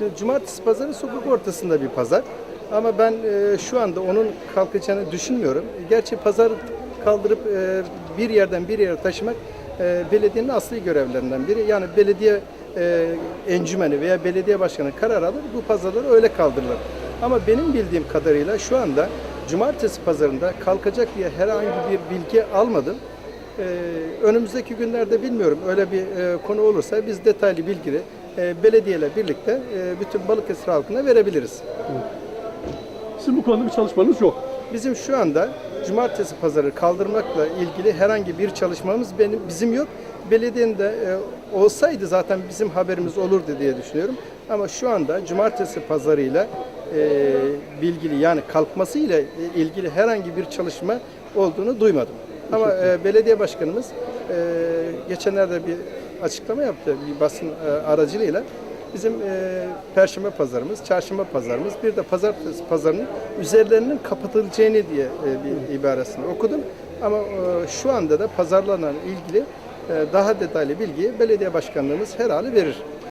Şimdi cumartesi pazarı sokak ortasında bir pazar. Ama ben e, şu anda onun kalkacağını düşünmüyorum. Gerçi pazar kaldırıp e, bir yerden bir yere taşımak e, belediyenin asli görevlerinden biri. Yani belediye e, encümeni veya belediye başkanı karar alır bu pazarları öyle kaldırılır. Ama benim bildiğim kadarıyla şu anda cumartesi pazarında kalkacak diye herhangi bir bilgi almadım. Ee, önümüzdeki günlerde bilmiyorum öyle bir e, konu olursa biz detaylı bilgileri e, belediyeyle birlikte e, bütün Balıkesir halkına verebiliriz. Sizin bu konuda bir çalışmanız yok. Bizim şu anda cumartesi pazarı kaldırmakla ilgili herhangi bir çalışmamız benim bizim yok. Belediyenin de e, olsaydı zaten bizim haberimiz olurdu diye düşünüyorum. Ama şu anda cumartesi pazarıyla e, bilgili yani kalkmasıyla ilgili herhangi bir çalışma olduğunu duymadım. Ama e, belediye başkanımız e, geçenlerde bir açıklama yaptı bir basın e, aracılığıyla. Bizim e, Perşembe pazarımız, Çarşamba pazarımız, bir de Pazartesi pazarının üzerlerinin kapatılacağını diye e, bir ibaresini okudum. Ama e, şu anda da pazarlarla ilgili e, daha detaylı bilgiyi belediye başkanlığımız herhalde verir.